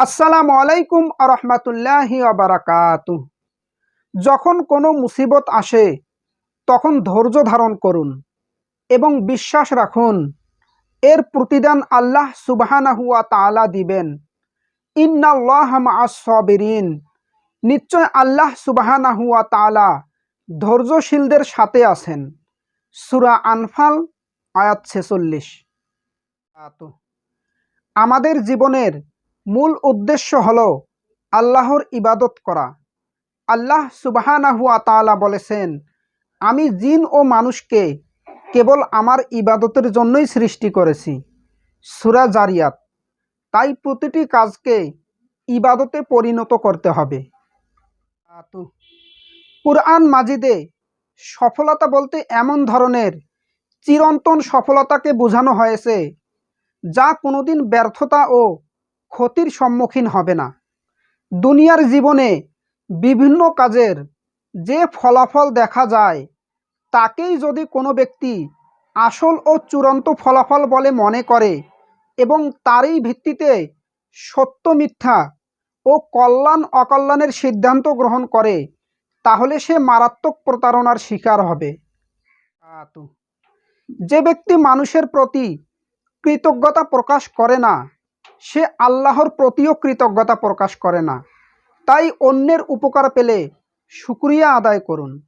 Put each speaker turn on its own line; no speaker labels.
আসসালামু আলাইকুম আরহামাতুল্লাহি আবারাকাতু যখন কোনো মুসিবত আসে, তখন ধৈর্য ধারণ করুন এবং বিশ্বাস রাখুন, এর প্রতিদান আল্লাহ সুবহানাহুয়া তাআলা দিবেন। ইন্নাল্লাহ মাআস-সাবিরিন নিশ্চয় আল্লাহ সুবহানাহুয়া তাআলা ধৈর্যশীলদের সাথে আছেন। সুরা আনফাল, আয়াত ছেচল্লিশ। আমাদের জীবনের মূল উদ্দেশ্য হল আল্লাহর ইবাদত করা। আল্লাহ সুবাহানাহুয়া তাআলা বলেছেন, আমি জিন ও মানুষকে কেবল আমার ইবাদতের জন্যই সৃষ্টি করেছি। সুরা জারিয়াত। তাই প্রতিটি কাজকে ইবাদতে পরিণত করতে হবে। কুরআন মাজিদে সফলতা বলতে এমন ধরনের চিরন্তন সফলতাকে বোঝানো হয়েছে, যা কোনোদিন ব্যর্থতা ও ক্ষতির সম্মুখীন হবে না। দুনিয়ার জীবনে বিভিন্ন কাজের যে ফলাফল দেখা যায়, তাকেই যদি কোনো ব্যক্তি আসল ও চূড়ান্ত ফলাফল বলে মনে করে এবং তারই ভিত্তিতে সত্য, মিথ্যা ও কল্যাণ, অকল্যাণের সিদ্ধান্ত গ্রহণ করে, তাহলে সে মারাত্মক প্রতারণার শিকার হবে। যে ব্যক্তি মানুষের প্রতি কৃতজ্ঞতা প্রকাশ করে না সে আল্লাহর প্রতিও কৃতজ্ঞতা প্রকাশ করে না। তাই অন্যের উপকার পেলে শুক্রিয়া আদায় করুন।